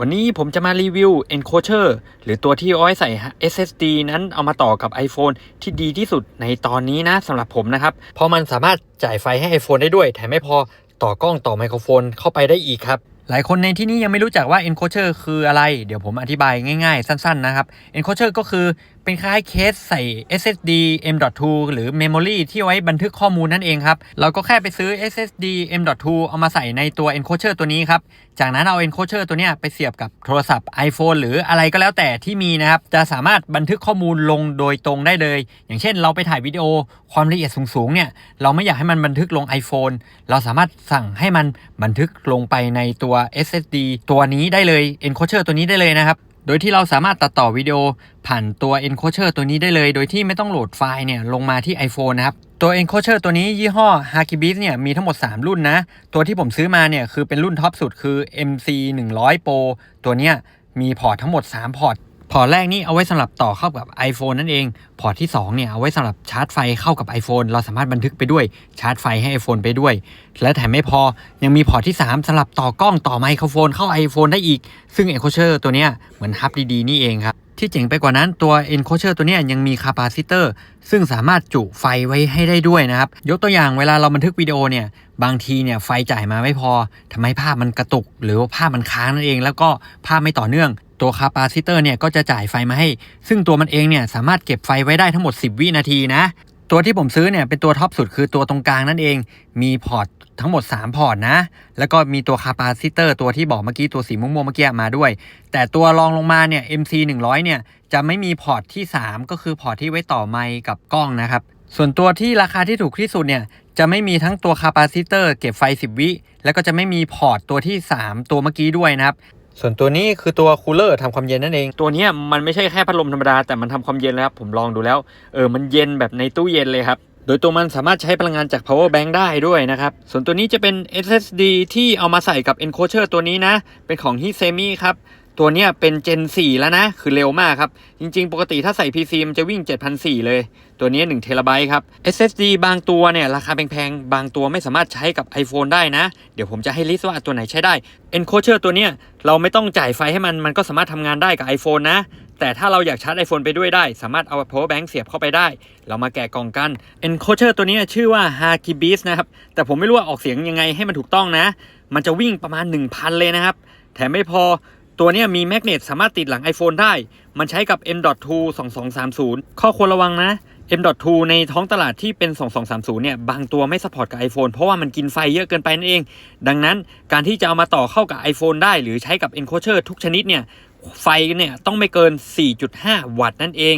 วันนี้ผมจะมารีวิว Encoder หรือตัวที่เอาไว้ใส่ SSD นั้นเอามาต่อกับ iPhone ที่ดีที่สุดในตอนนี้นะสำหรับผมนะครับ เพราะมันสามารถจ่ายไฟให้ iPhone ได้ด้วย แถมไม่พอต่อกล้องต่อไมโครโฟนเข้าไปได้อีกครับ หลายคนในที่นี้ยังไม่รู้จักว่า Encoder คืออะไร เดี๋ยวผมอธิบายง่ายๆ สั้นๆนะครับ Encoder ก็คือ เป็นคล้ายเคสใส่ SSD M.2 หรือ Memory ที่ไว้บันทึกข้อมูลนั่นเองครับ เราก็แค่ไปซื้อ SSD M.2 เอามาใส่ในตัว Encoder ตัวนี้ครับ จากนั้นเอา Encoder ตัวเนี้ยไปเสียบกับโทรศัพท์ iPhone หรืออะไรก็แล้วแต่ที่มีนะครับ จะสามารถบันทึกข้อมูลลงโดยตรงได้เลย อย่างเช่นเราไปถ่ายวิดีโอความละเอียดสูงๆเนี่ยเราไม่อยากให้มันบันทึกลง iPhone เราสามารถสั่งให้มันบันทึกลงไปในตัว SSD ตัวนี้ได้เลย Encoder ตัวนี้ได้เลยนะครับ โดยที่เราสามารถตัดต่อวิดีโอผ่านตัว Encoder ตัวนี้ได้เลย โดยที่ไม่ต้องโหลดไฟล์เนี่ยลงมาที่ iPhone นะครับ ตัว Encoder ตัวนี้ยี่ห้อ h a k i b i s เนี่ยมีทั้งหมด 3 รุ่นนะ ตัวที่ผมซื้อมาเนี่ยคือเป็นรุ่นท็อปสุดคือ MC 100 Pro ตัวเนี้ยมีพอร์ตทั้งหมด 3 พอร์ต พอร์ตแรกนี่เอาไว้สำหรับต่อเข้ากับ iPhone นั่นเอง พอร์ตที่2เนี่ยเอาไว้สำหรับชาร์จไฟเข้ากับ iPhone เราสามารถบันทึกไปด้วยชาร์จไฟให้ iPhone ไปด้วย และแถมไม่พอยังมีพอร์ตที่ 3สำหรับต่อกล้องต่อไมโครโฟนเข้า iPhone ได้อีก ซึ่ง Encoder ตัวเนี้ยเหมือนฮับดีๆนี่เองครับ ที่เจ๋งไปกว่านั้นตัว Encoder ตัวนี้ยังมีคาปาซิเตอร์ซึ่งสามารถจุไฟไว้ให้ได้ด้วยนะครับ ยกตัวอย่างเวลาเราบันทึกวิดีโอเนี่ย บางทีเนี่ยไฟจ่ายมาไม่พอทำให้ภาพมันกระตุก หรือว่าภาพมันค้างนั่นเอง แล้วก็ภาพไม่ต่อเนื่อง ตัวคาปาซิเตอร์เนี่ยก็จะจ่ายไฟมาให้ ซึ่งตัวมันเองเนี่ยสามารถเก็บไฟไว้ได้ทั้งหมด 10 วินาทีนะ ตัวที่ผมซื้อเนี่ยเป็นตัวท็อปสุดคือตัวตรงกลางนั่นเอง มีพอร์ตทั้งหมด 3 พอร์ตนะ แล้วก็มีตัวคาปาซิเตอร์ตัวที่บอกเมื่อกี้ตัวสีม่วงๆเมื่อกี้มาด้วย แต่ตัวรองลงมาเนี่ย MC 100เนี่ยจะไม่มีพอร์ตที่ 3 ก็คือพอร์ตที่ไว้ต่อไมค์กับกล้องนะครับ ส่วนตัวที่ราคาที่ถูกที่สุดเนี่ยจะไม่มีทั้งตัวคาปาซิเตอร์เก็บไฟ 10 วิ แล้วก็จะไม่มีพอร์ตตัวที่ 3 ตัวเมื่อกี้ด้วยนะครับ ส่วนตัวนี้คือตัวคูลเลอร์ทำความเย็นนั่นเอง ตัวเนี้ยมันไม่ใช่แค่พัดลมธรรมดา แต่มันทำความเย็นแล้วครับ ผมลองดูแล้ว เออ มันเย็นแบบในตู้เย็นเลยครับ โดยตัวมันสามารถใช้พลังงานจาก power bank ได้ด้วยนะครับ ส่วนตัวนี้จะเป็น SSD ที่เอามาใส่กับ encoder ตัวนี้นะ เป็นของ Hisemi ครับ ตัวเนี้ยเป็น Gen 4แล้วนะ คือเร็วมากครับ จริงๆ ปกติถ้าใส่ PC มันจะวิ่ง 7,400 เลย ตัวนี้1เทราไบต์ครับ SSD บางตัวเนี่ย ราคาแพงๆ บางตัวไม่สามารถใช้กับ iPhone ได้นะ เดี๋ยวผมจะให้ลิสต์ว่าตัวไหนใช้ได้ Encoder ตัวเนี้ยเราไม่ต้องจ่ายไฟให้มัน มันก็สามารถทำงานได้กับ iPhone นะ แต่ถ้าเราอยากชาร์จ iPhone ไปด้วยได้ สามารถเอา power bank เสียบเข้าไปได้ เรามาแกะกล่องกัน Encoder ตัวนี้ชื่อว่า h a k i b i s นะครับ แต่ผมไม่รู้ว่าออกเสียงยังไงให้มันถูกต้องนะ มันจะวิ่งประมาณ 1,000 เลยนะครับ แถมไม่พอ ตัวนี้มีแมกเนตสามารถติดหลัง iPhone ได้ มันใช้กับ M.2 2230 ข้อควรระวังนะ M.2 ในท้องตลาดที่เป็น 2230 เนี่ย บางตัวไม่สปอร์ตกับ iPhone เพราะว่ามันกินไฟเยอะเกินไปนั่นเอง ดังนั้นการที่จะเอามาต่อเข้ากับ iPhone ได้ หรือใช้กับ Encoder ทุกชนิดเนี่ย ไฟเนี่ยต้องไม่เกิน 4.5 วัตต์นั่นเอง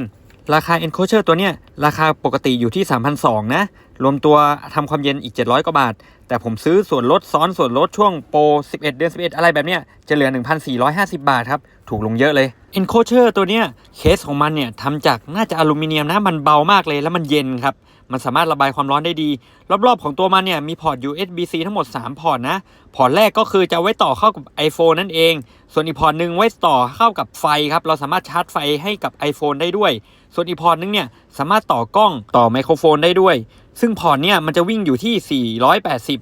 ราคา Encoder ตัวเนี้ยราคาปกติอยู่ที่ 3,200 นะ รวมตัวทำความเย็นอีก 700 กว่าบาท แต่ผมซื้อส่วนลดซ้อนส่วนลดช่วงโปร 11 เดือน 11 อะไรแบบเนี้ยจะเหลือ 1,450 บาทครับ ถูกลงเยอะเลย Encoder ตัวเนี้ยเคสของมันเนี่ยทำจากน่าจะอลูมิเนียมนะ มันเบามากเลยแล้วมันเย็นครับ มันสามารถระบายความร้อนได้ดี รอบๆ ของตัวมันเนี่ยมีพอร์ต USB-C ทั้งหมด 3 พอร์ตนะ พอร์ตแรกก็คือจะไว้ต่อเข้ากับ iPhone นั่นเอง ส่วนอีกพอร์ตหนึ่งไว้ต่อเข้ากับไฟครับเราสามารถชาร์จไฟให้กับ iPhone ได้ด้วย ส่วนอีพอร์ตนึงเนี่ยสามารถต่อกล้องต่อไมโครโฟนได้ด้วย ซึ่งพอร์ตเนี่ยมันจะวิ่งอยู่ที่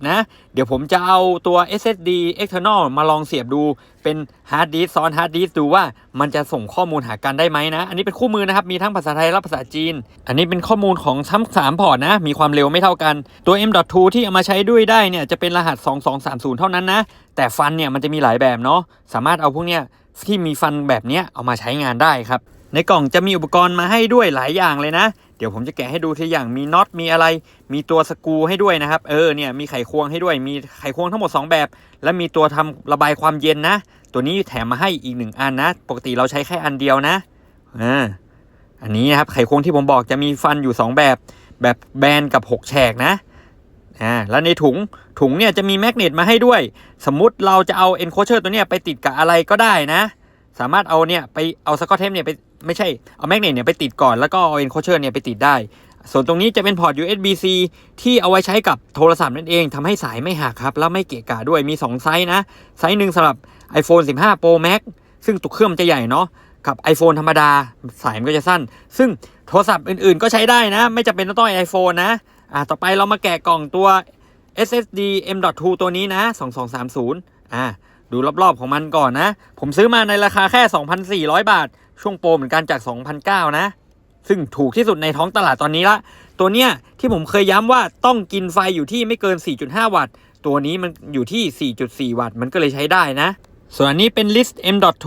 480 นะ เดี๋ยวผมจะเอาตัว SSD external มาลองเสียบดูเป็นฮาร์ดดิสซ้อนฮาร์ดดิสดูว่ามันจะส่งข้อมูลหากันได้ไหมนะ อันนี้เป็นคู่มือนะครับ มีทั้งภาษาไทยและภาษาจีน อันนี้เป็นข้อมูลของทั้งสามพอร์ตนะ มีความเร็วไม่เท่ากัน ตัว M.2 ที่เอามาใช้ด้วยได้เนี่ยจะเป็นรหัส 2230 เท่านั้นนะ แต่ฟันเนี่ยมันจะมีหลายแบบเนาะสามารถเอาพวกเนี้ยที่มีฟันแบบเนี้ยเอามาใช้งานได้ครับ ในกล่องจะมีอุปกรณ์มาให้ด้วยหลายอย่างเลยนะ เดี๋ยวผมจะแกะให้ดูทีอย่างมีน็อตมีอะไร มีตัวสกูให้ด้วยนะครับ เออเนี่ยมีไขควงให้ด้วย มีไขควงทั้งหมด 2 แบบ และมีตัวทำระบายความเย็นนะ ตัวนี้แถมมาให้อีกหนึ่งอันนะ ปกติเราใช้แค่อันเดียวนะอ่าอันนี้นะครับไขควงที่ผมบอกจะมีฟันอยู่ 2 แบบ แบบแบนกับ 6 แฉกนะอ่าแล้วในถุงถุงเนี่ยจะมีแมกเนตมาให้ด้วย สมมุติเราจะเอา encoder ตัวเนี้ยไปติดกับอะไรก็ได้นะ สามารถเอาเนี่ยไปเอาสกอตเทปเนี่ยไป ไม่ใช่เอาแมกเนตเนี่ยไปติดก่อนแล้วก็เอา encoder เนี่ยไปติดได้ ส่วนตรงนี้จะเป็นพอร์ต USB-C ที่เอาไว้ใช้กับโทรศัพท์นั่นเองทำให้สายไม่หักครับ แล้วไม่เกะกะด้วยมี 2 ไซส์นะ ไซส์หนึ่งสำหรับ iPhone 15 Pro Max ซึ่งตัวเครื่องมันจะใหญ่เนาะกับ iPhone ธรรมดาสายมันก็จะสั้น ซึ่งโทรศัพท์อื่นๆ ก็ใช้ได้นะ ไม่จำเป็นต้อง iPhone นะอ่าต่อไปเรามาแกะกล่องตัว SSD M.2 ตัวนี้นะ 2230อ่าดูรอบๆของมันก่อนนะ ผมซื้อมาในราคาแค่ 2,400 บาท ช่วงโปรเหมือนกันจาก 2,009 นะ ซึ่งถูกที่สุดในท้องตลาดตอนนี้ละ ตัวเนี้ยที่ผมเคยย้ำว่าต้องกินไฟอยู่ที่ไม่เกิน 4.5 วัตต์ ตัวนี้มันอยู่ที่ 4.4 วัตต์ มันก็เลยใช้ได้นะ ส่วนอันนี้เป็น list m.2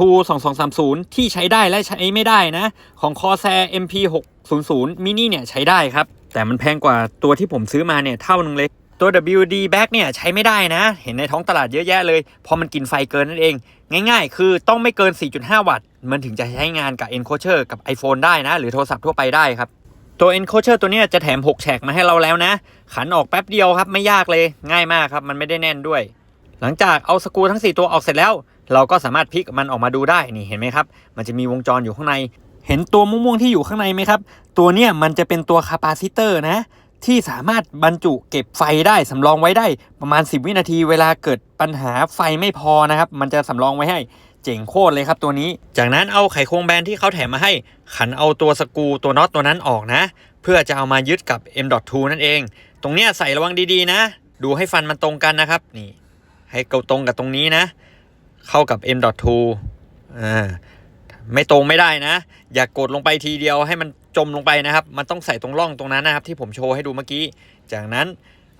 2230 ที่ใช้ได้และใช้ไม่ได้นะ ของ Corsair MP 600 mini เนี่ยใช้ได้ครับ แต่มันแพงกว่าตัวที่ผมซื้อมาเนี่ยเท่านึงเลยตัว WD Back เนี่ยใช้ไม่ได้นะ เห็นในท้องตลาดเยอะแยะเลยเพราะมันกินไฟเกินนั่นเอง ง่ายๆ คือต้องไม่เกิน 4.5 วัตต์ มันถึงจะใช้งานกับ Encoder กับ iPhone ได้นะ หรือโทรศัพท์ทั่วไปได้ครับ ตัว Encoder ตัวนี้จะแถม 6 แฉกมาให้เราแล้วนะ ขันออกแป๊บเดียวครับไม่ยากเลยง่ายมากครับ มันไม่ได้แน่นด้วย หลังจากเอาสกูทั้ง 4 ตัวออกเสร็จแล้ว เราก็สามารถพลิกมันออกมาดูได้นี่เห็นไหมครับ มันจะมีวงจรอยู่ข้างใน เห็นตัวม่วงๆที่อยู่ข้างในไหมครับ ตัวเนี้ยมันจะเป็นตัวคาปาซิเตอร์นะ ที่สามารถบรรจุเก็บไฟได้สำรองไว้ได้ประมาณ 10 วินาทีเวลาเกิดปัญหาไฟไม่พอนะครับ มันจะสำรองไว้ให้เจ๋งโคตรเลยครับตัวนี้ จากนั้นเอาไขควงแบนที่เขาแถมมาให้ ขันเอาตัวสกูตัวน็อตตัวนั้นออกนะ เพื่อจะเอามายึดกับ M.2 นั่นเอง ตรงเนี้ยใส่ระวังดีๆนะ ดูให้ฟันมันตรงกันนะครับ นี่ ให้เกาตรงกับตรงนี้นะ เข้ากับ M.2 อ่า ไม่ตรงไม่ได้นะ อย่ากดลงไปทีเดียวให้มันจมลงไปนะครับ มันต้องใส่ตรงร่องตรงนั้นนะครับ ที่ผมโชว์ให้ดูเมื่อกี้ จากนั้น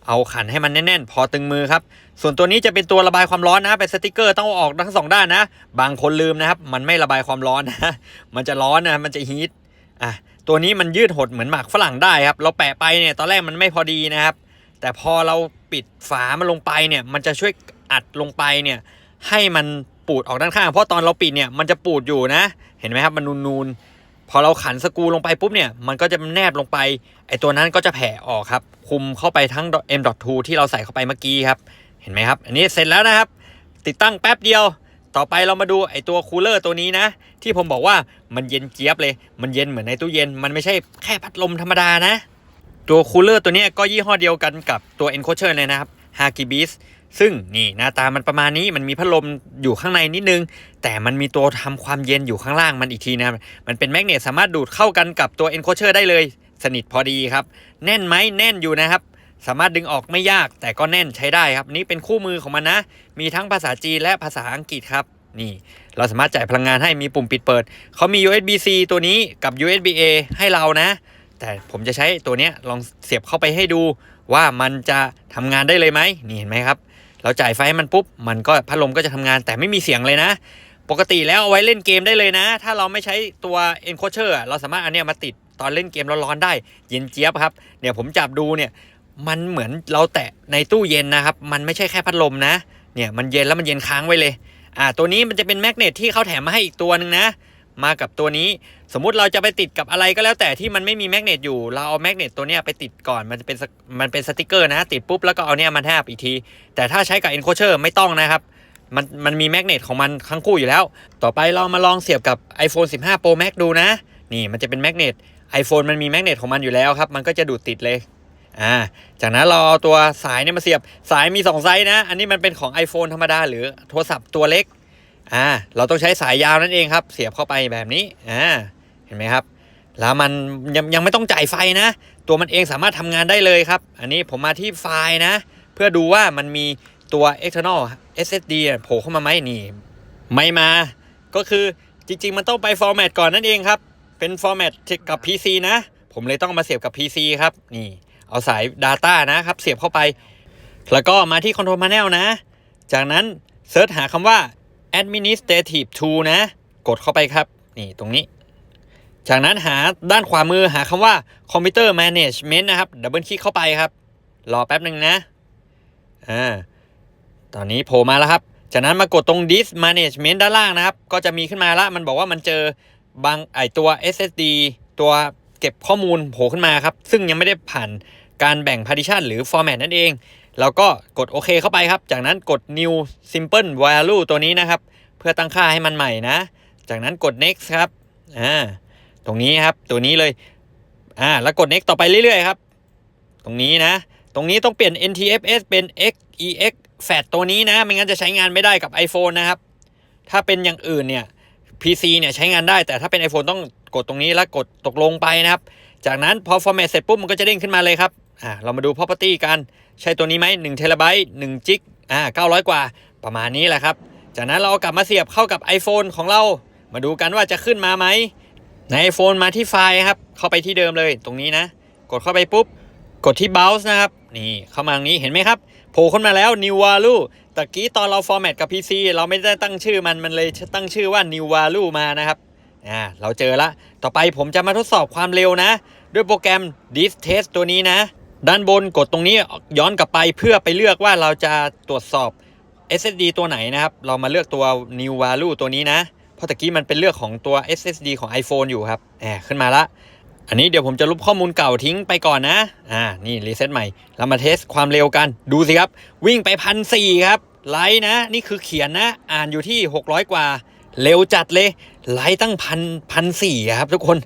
เอาขันให้มันแน่นๆ พอตึงมือครับ ส่วนตัวนี้จะเป็นตัวระบายความร้อนนะ เป็นสติกเกอร์ต้องอออกทั้งสองด้านนะ บางคนลืมนะครับ มันไม่ระบายความร้อนนะ มันจะร้อนนะ มันจะฮีท อะ ตัวนี้มันยืดหดเหมือนหมากฝรั่งได้ครับ เราแปะไปเนี่ย ตอนแรกมันไม่พอดีนะครับ แต่พอเราปิดฝามันลงไปเนี่ย มันจะช่วยอัดลงไปเนี่ย ให้มัน ปูดออกด้านข้าง เพราะตอนเราปิดเนี่ยมันจะปูดอยู่นะ เห็นไหมครับมันนูนๆพอเราขันสกูลงไปปุ๊บเนี่ยมันก็จะแนบลงไปไอตัวนั้นก็จะแผ่ออกครับ คุมเข้าไปทั้ง M.2 ที่เราใส่เข้าไปเมื่อกี้ครับเห็นไหมครับ อันนี้เสร็จแล้วนะครับ ติดตั้งแป๊บเดียว ต่อไปเรามาดูไอตัวคูลเลอร์ตัวนี้นะ ที่ผมบอกว่ามันเย็นเจี๊ยบเลย มันเย็นเหมือนในตู้เย็น มันไม่ใช่แค่พัดลมธรรมดานะ ตัวคูลเลอร์ตัวนี้ก็ยี่ห้อเดียวกันกับตัว Encoder เลยนะครับ h a k i b i s ซึ่งนี่หน้าตามันประมาณนี้มันมีพัดลมอยู่ข้างในนิดนึง แต่มันมีตัวทำความเย็นอยู่ข้างล่างมันอีกทีนะมันเป็นแมกเนตสามารถดูดเข้ากันกับตัว Encoder ได้เลย สนิทพอดีครับ แน่นไหมแน่นอยู่นะครับ สามารถดึงออกไม่ยาก แต่ก็แน่นใช้ได้ครับ นี่เป็นคู่มือของมันนะ มีทั้งภาษาจีนและภาษาอังกฤษครับนี่เราสามารถจ่ายพลังงานให้มีปุ่มปิดเปิด เขามี USB-C ตัวนี้กับ USB-A ให้เรานะ แต่ผมจะใช้ตัวนี้ลองเสียบเข้าไปให้ดูว่ามันจะทำงานได้เลยไหมนี่เห็นไหมครับ เราจ่ายไฟให้มันปุ๊บ มันก็พัดลมก็จะทำงานแต่ไม่มีเสียงเลยนะ ปกติแล้วเอาไว้เล่นเกมได้เลยนะ ถ้าเราไม่ใช้ตัว encoder อะเราสามารถอันเนี้ยมาติดตอนเล่นเกมร้อนๆได้ เย็นเจี๊ยบครับเนี่ยผมจับดูเนี่ยมันเหมือนเราแตะในตู้เย็นนะครับ มันไม่ใช่แค่พัดลมนะ เนี่ยมันเย็นแล้วมันเย็นค้างไว้เลย อ่าตัวนี้มันจะเป็นแมกเนตที่เขาแถมมาให้อีกตัวหนึ่งนะ มากับตัวนี้ สมมุติเราจะไปติดกับอะไรก็แล้วแต่ที่มันไม่มีแมกเนตอยู่ เราเอาแมกเนตตัวเนี้ยไปติดก่อนมันเป็นมันเป็นสติกเกอร์นะติดปุ๊บแล้วก็เอาเนี้ยมันแทบอีกที แต่ถ้าใช้กับ Encoder ไม่ต้องนะครับมันมันมีแมกเนตของมันทั้งคู่อยู่แล้ว ต่อไปเรามาลองเสียบกับ iPhone 15 Pro Max ดูนะ นี่มันจะเป็นแมกเนต iPhone มันมีแมกเนตของมันอยู่แล้วครับ มันก็จะดูดติดเลย อ่า จากนั้นเราเอาตัวสายเนี่ยมาเสียบ สายมี 2 ไซส์นะ อันนี้มันเป็นของ iPhone ธรรมดา หรือโทรศัพท์ตัวเล็ก อ่าเราต้องใช้สายยาวนั่นเองครับ เสียบเข้าไปแบบนี้อ่าเห็นไหมครับ แล้วมันยังยังไม่ต้องจ่ายไฟนะ ตัวมันเองสามารถทำงานได้เลยครับ อันนี้ผมมาที่ไฟล์นะ เพื่อดูว่ามันมีตัว external SSD โผล่เข้ามาไหมนี่ ไม่มา ก็คือจริง ๆ มันต้องไป format ก่อนนั่นเองครับ เป็น format กับ PC นะ ผมเลยต้องมาเสียบกับ PC ครับ นี่ เอาสาย Data นะครับ เสียบเข้าไป แล้วก็มาที่ Control Panel นะ จากนั้นเซิร์ชหาคำว่า Administrative Tool นะ กดเข้าไปครับ นี่ตรงนี้ จากนั้นหาด้านขวามือหาคำว่า Computer Management นะครับ ดับเบิลคลิกเข้าไปครับ รอแป๊บหนึ่งนะ อ่า ตอนนี้โผล่มาแล้วครับ จากนั้นมากดตรง Disk Management ด้านล่างนะครับ ก็จะมีขึ้นมาละมันบอกว่ามันเจอบางไอตัว SSD ตัวเก็บข้อมูลโผล่ขึ้นมาครับ ซึ่งยังไม่ได้ผ่านการแบ่ง partition หรือ format นั่นเอง เราก็กดโอเคเข้าไปครับ จากนั้นกด new simple value ตัวนี้นะครับ เพื่อตั้งค่าให้มันใหม่นะ จากนั้นกด next ครับอ่าตรงนี้ครับตัวนี้เลยอ่าแล้วกด next ต่อไปเรื่อยๆครับ ตรงนี้นะ ตรงนี้ต้องเปลี่ยน NTFS เป็น XEX FAT ตัวนี้นะ ไม่งั้นจะใช้งานไม่ได้กับ iPhone นะครับ ถ้าเป็นอย่างอื่นเนี่ย PC เนี่ยใช้งานได้แต่ถ้าเป็น iPhone ต้องกดตรงนี้แล้วกดตกลงไปนะครับ จากนั้นพอ format เสร็จปุ๊บมันก็จะเด้งขึ้นมาเลยครับอ่าเรามาดู property กัน ใช้ตัวนี้ไหม1เทราไบต์1จิกอ่า900 กว่า ประมาณนี้แหละครับ จากนั้นเรากลับมาเสียบเข้ากับ iPhone ของเรา มาดูกันว่าจะขึ้นมาไหมใน iPhone มาที่ไฟล์ครับ เข้าไปที่เดิมเลยตรงนี้นะ กดเข้าไปปุ๊บ กดที่ Browse นะครับ นี่เข้ามาตรงนี้เห็นไหมครับโผล่ขึ้นมาแล้ว New Value ตะกี้ตอนเราฟอร์แมตกับ PC เราไม่ได้ตั้งชื่อมัน มันเลยตั้งชื่อว่า New Value มานะครับอ่าเราเจอละ ต่อไปผมจะมาทดสอบความเร็วนะ ด้วยโปรแกรม Disk Test ตัวนี้นะ ด้านบนกดตรงนี้ย้อนกลับไปเพื่อไปเลือกว่าเราจะตรวจสอบ SSD ตัวไหนนะครับ เรามาเลือกตัว New Value ตัวนี้นะ เพราะตะกี้มันเป็นเลือกของตัว SSD ของ iPhone อยู่ครับแหมขึ้นมาละ อันนี้เดี๋ยวผมจะลบข้อมูลเก่าทิ้งไปก่อนนะ อ่า นี่รีเซ็ตใหม่ เรามาเทสความเร็วกัน ดูสิครับ วิ่งไปพันสี่ครับ ไลท์นะ นี่คือเขียนนะ อ่านอยู่ที่ 600 กว่า เร็วจัดเลยไลท์ตั้งพันพันสี่ครับทุกคน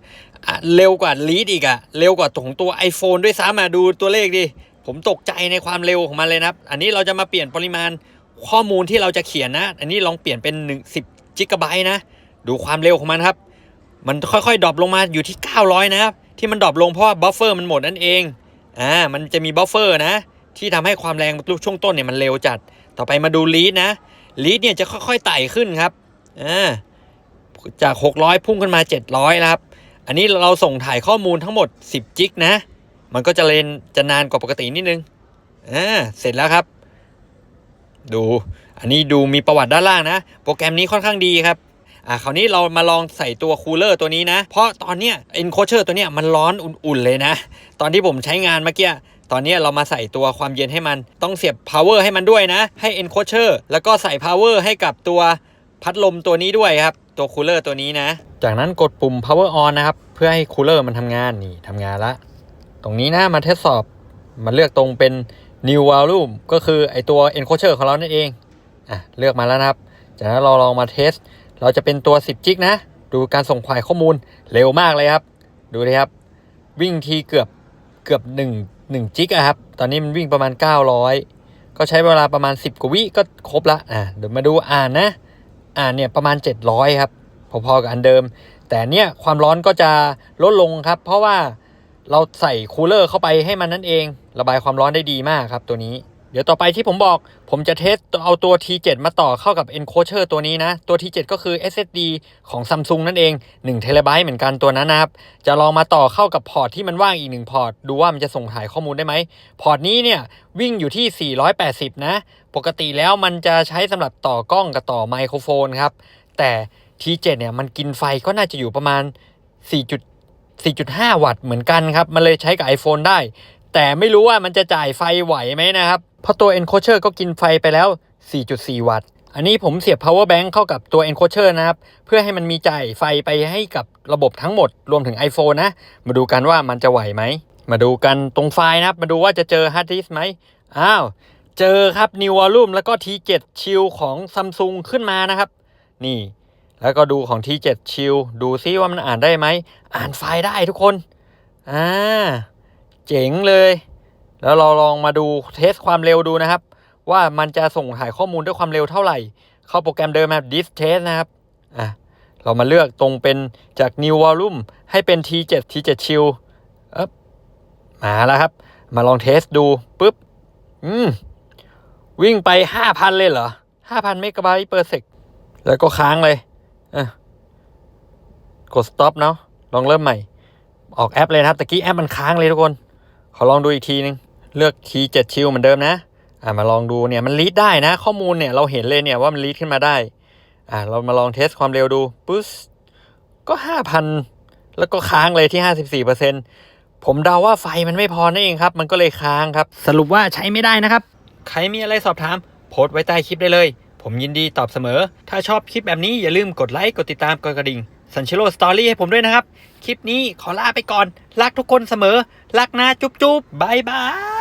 เร็วกว่าลีดอีกอะเร็วกว่าของตัว iPhone ด้วยซ้ำมาดูตัวเลขดิผมตกใจในความเร็วของมันเลยนะครับ อันนี้เราจะมาเปลี่ยนปริมาณข้อมูลที่เราจะเขียนนะ อันนี้ลองเปลี่ยนเป็น1 10จิกะไบต์นะ ดูความเร็วของมันครับ มันค่อยๆดรอปลงมาอยู่ที่ 900 นะครับ ที่มันดรอปลงเพราะว่าบัฟเฟอร์มันหมดนั่นเอง อ่า มันจะมีบัฟเฟอร์นะ ที่ทำให้ความแรงช่วงต้นเนี่ยมันเร็วจัด ต่อไปมาดูลีดนะ ลีดเนี่ยจะค่อยๆไต่ขึ้นครับ อ่าจาก 600 พุ่งขึ้นมา 700แล้วครับ อันนี้เราส่งถ่ายข้อมูลทั้งหมด 10 จิกนะ มันก็จะเลนจะนานกว่าปกตินิดนึงอ่าเสร็จแล้วครับ ดู อันนี้ดูมีประวัติด้านล่างนะ โปรแกรมนี้ค่อนข้างดีครับอ่าคราวนี้เรามาลองใส่ตัวคูลเลอร์ตัวนี้นะ เพราะตอนเนี้ย encoder ตัวเนี้ยมันร้อนอุ่นๆเลยนะ ตอนที่ผมใช้งานเมื่อกี้ตอนเนี้ยเรามาใส่ตัวความเย็นให้มันต้องเสียบ power ให้มันด้วยนะ ให้ encoder แล้วก็ใส่ power ให้กับตัว พัดลมตัวนี้ด้วยครับ ตัวคูลเลอร์ตัวนี้นะ จากนั้นกดปุ่ม power on นะครับ เพื่อให้คูลเลอร์มันทำงานนี่ทำงานละ ตรงนี้นะมาทดสอบมาเลือกตรงเป็น new volume ก็คือไอตัว encoder ของเรานั่นเองอะเลือกมาแล้วนะครับ จากนั้นเราลองมาเทส เราจะเป็นตัว 10 จิกนะ ดูการส่งควายข้อมูลเร็วมากเลยครับ ดูเลยครับ วิ่งทีเกือบเกือบ1 1จิกอะครับ ตอนนี้มันวิ่งประมาณ 900 ก็ใช้เวลาประมาณ 10 กว่าวิก็ครบละอะเดี๋ยวมาดูอ่านนะ อ่าเนี่ยประมาณ 700 ครับพอๆกับอันเดิม แต่เนี่ยความร้อนก็จะลดลงครับ เพราะว่าเราใส่คูลเลอร์เข้าไปให้มันนั่นเอง ระบายความร้อนได้ดีมากครับตัวนี้ เดี๋ยวต่อไปที่ผมบอก ผมจะเทสเอาตัว T7 มาต่อเข้ากับ encoder ตัวนี้นะ ตัว T7 ก็คือ SSD ของ Samsung นั่นเอง1 t b เหมือนกันตัวนั้นนะครับ จะลองมาต่อเข้ากับพอร์ตที่มันว่างอีก 1 พอร์ต ดูว่ามันจะส่งถ่ายข้อมูลได้ไหม พอร์ตนี้เนี่ย วิ่งอยู่ที่ 480 นะ ปกติแล้วมันจะใช้สำหรับต่อกล้องกับต่อไมโครโฟนครับ แต่ T7 เนี่ยมันกินไฟก็น่าจะอยู่ประมาณ 4 4.5 วัตต์เหมือนกันครับ มันเลยใช้กับ iPhone ได้ แต่ไม่รู้ว่ามันจะจ่ายไฟไหวไหมนะครับ เพราะตัว encoder ก็กินไฟไปแล้ว 4.4 วัตต์ อันนี้ผมเสียบ power bank เข้ากับตัว encoder นะครับ เพื่อให้มันมีจ่ายไฟไปให้กับระบบทั้งหมดรวมถึง iPhone นะ มาดูกันว่ามันจะไหวไหม มาดูกันตรงไฟล์นะครับ มาดูว่าจะเจอ hard disk ไหมอ้าวเจอครับ New Volume แล้วก็ T7 Chill ของ Samsung ขึ้นมานะครับ นี่ แล้วก็ดูของ T7 Chill ดูซิว่ามันอ่านได้ไหม อ่านไฟล์ได้ทุกคน อ่า เจ๋งเลย แล้วเราลองมาดูเทสความเร็วดูนะครับ ว่ามันจะส่งถ่ายข้อมูลด้วยความเร็วเท่าไหร่ เข้าโปรแกรมเดิมแบบ disk test นะครับอะเรามาเลือกตรงเป็นจาก new volume ให้เป็น T7 T7 chill อ๊บมาแล้วครับ มาลองเทสดูปุ๊บ อืม วิ่งไป 5,000 เลยเหรอ 5,000เมกะไบต์ per sec แล้วก็ค้างเลยอะกด stop เนาะลองเริ่มใหม่ ออกแอปเลยนะครับตะกี้แอปมันค้างเลยทุกคน ขอลองดูอีกทีนึง เลือก T7 ชิลเหมือนเดิมนะ อ่ามาลองดูเนี่ยมันรีดได้นะ ข้อมูลเนี่ยเราเห็นเลยเนี่ยว่ามันรีดขึ้นมาได้ อ่าเรามาลองเทสความเร็วดูปุ๊บก็ห้าพันแล้วก็ค้างเลยที่ห้าสิบสี่เปอร์เซ็นผมเดาว่าไฟมันไม่พอนั่นเองครับ มันก็เลยค้างครับ สรุปว่าใช้ไม่ได้นะครับ ใครมีอะไรสอบถาม โพสต์ไว้ใต้คลิปได้เลย ผมยินดีตอบเสมอ ถ้าชอบคลิปแบบนี้อย่าลืมกดไลค์ กดติดตาม กดกระดิ่ง สัญชโลสตอรี่ให้ผมด้วยนะครับ คลิปนี้ขอลาไปก่อน รักทุกคนเสมอ รักนะจุ๊บจุ๊บบายบาย